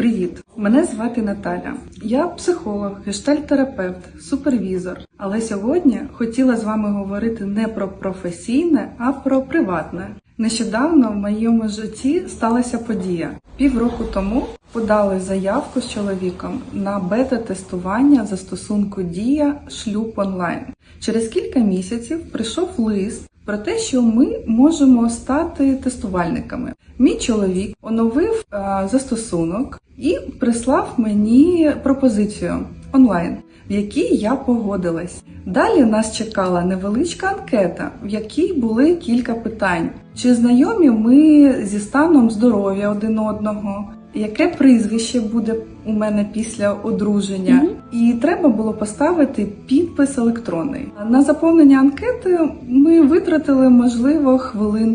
Привіт! Мене звати Наталя. Я психолог, гештальтерапевт, супервізор. Але сьогодні хотіла з вами говорити не про професійне, а про приватне. Нещодавно в моєму житті сталася подія. Півроку тому подали заявку з чоловіком на бета-тестування застосунку Дія шлюб онлайн. Через кілька місяців прийшов лист про те, що ми можемо стати тестувальниками. Мій чоловік оновив е, застосунок і прислав мені пропозицію онлайн, в якій я погодилась. Далі нас чекала невеличка анкета, в якій були кілька питань: чи знайомі ми зі станом здоров'я один одного. Яке прізвище буде у мене після одруження? Мгм. І треба було поставити підпис електронний. На заповнення анкети ми витратили можливо хвилин